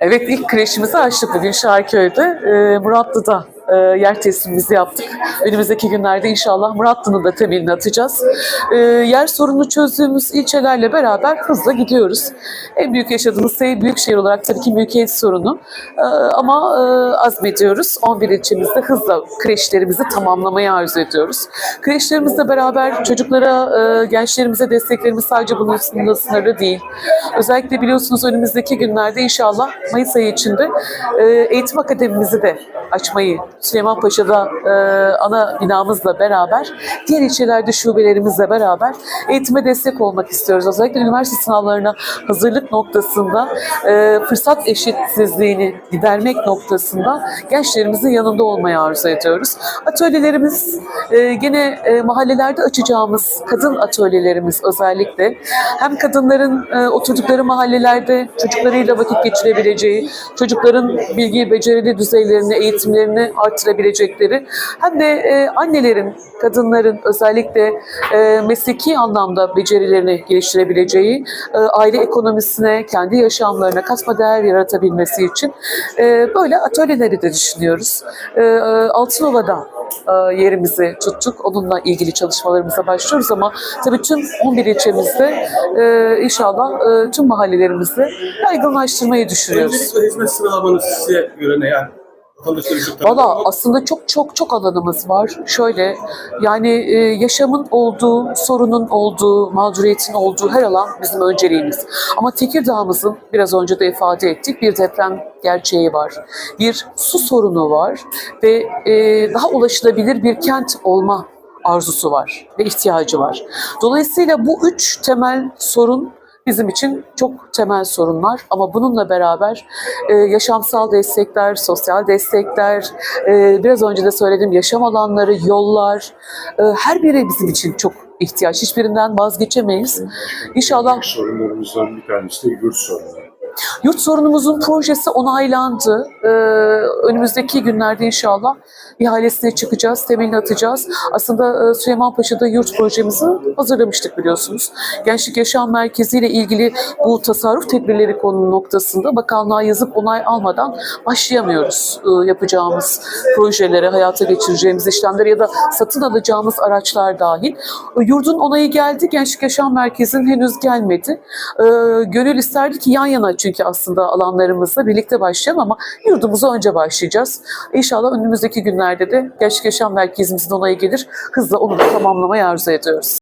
Evet ilk kreşimizi açtık bugün Şarköy'de. Ee, Muratlı'da e, yer teslimimizi yaptık. Önümüzdeki günlerde inşallah Muratlı'nın da temelini atacağız. Ee, yer sorununu çözdüğümüz ilçelerle beraber hızla gidiyoruz. En büyük yaşadığımız şey büyük şehir olarak tabii ki mülkiyet sorunu. Ee, ama e, azmediyoruz. 11 ilçemizde hızla kreşlerimizi tamamlamayı arzu ediyoruz. Kreşlerimizle beraber çocuklara, e, gençlerimize desteklerimiz sadece bunun sınırlı değil. Özellikle biliyorsunuz önümüzdeki günlerde inşallah Mayıs ayı içinde e, eğitim akademimizi de açmayı Süleymanpaşa'da e, ana binamızla beraber diğer ilçelerde şubelerimizle beraber eğitime destek olmak istiyoruz. Özellikle üniversite sınavlarına hazırlık noktasında e, fırsat eşitsizliğini gidermek noktasında gençlerimizin yanında olmayı arzu ediyoruz. Atölyelerimiz e, gene e, mahallelerde açacağımız kadın atölyelerimiz özellikle hem kadınların e, oturdukları mahallelerde çocuklarıyla vakit geçirebileceği, çocukların bilgi becerili düzeylerini, eğitimlerini artırabilecekleri hem de e, annelerin, kadınların özellikle e, mesleki anlamda becerilerini geliştirebileceği, e, aile ekonomisine, kendi yaşamlarına katma değer yaratabilmesi için böyle atölyeleri de düşünüyoruz. E, Altınova'da yerimizi tuttuk. Onunla ilgili çalışmalarımıza başlıyoruz ama tabii tüm 11 ilçemizde inşallah tüm mahallelerimizde yaygınlaştırmayı düşünüyoruz. Öncelikle hizmet sıralamanız size göre ne yani? Valla aslında çok çok çok alanımız var. Şöyle yani e, yaşamın olduğu, sorunun olduğu, mağduriyetin olduğu her alan bizim önceliğimiz. Ama Tekirdağ'ımızın biraz önce de ifade ettik bir deprem gerçeği var. Bir su sorunu var ve e, daha ulaşılabilir bir kent olma arzusu var ve ihtiyacı var. Dolayısıyla bu üç temel sorun bizim için çok temel sorunlar ama bununla beraber e, yaşamsal destekler, sosyal destekler, e, biraz önce de söylediğim yaşam alanları, yollar, e, her biri bizim için çok ihtiyaç. Hiçbirinden vazgeçemeyiz. İnşallah sorunlarımızdan bir tanesi de yurt sorunu. Yurt sorunumuzun projesi onaylandı. Ee, önümüzdeki günlerde inşallah ihalesine çıkacağız, temelini atacağız. Aslında e, Süleymanpaşa'da yurt projemizi hazırlamıştık biliyorsunuz. Gençlik Yaşam Merkezi ile ilgili bu tasarruf tedbirleri konu noktasında bakanlığa yazıp onay almadan başlayamıyoruz e, yapacağımız projelere, hayata geçireceğimiz işlemlere ya da satın alacağımız araçlar dahil. E, Yurdun onayı geldi, Gençlik Yaşam Merkezi'nin henüz gelmedi. E, Gönül isterdi ki yan yana çünkü aslında alanlarımızla birlikte başlayalım ama yurdumuza önce başlayacağız. İnşallah önümüzdeki günlerde de Gençlik Yaşam Merkezimizin onayı gelir. Hızla onu da tamamlamayı arzu ediyoruz.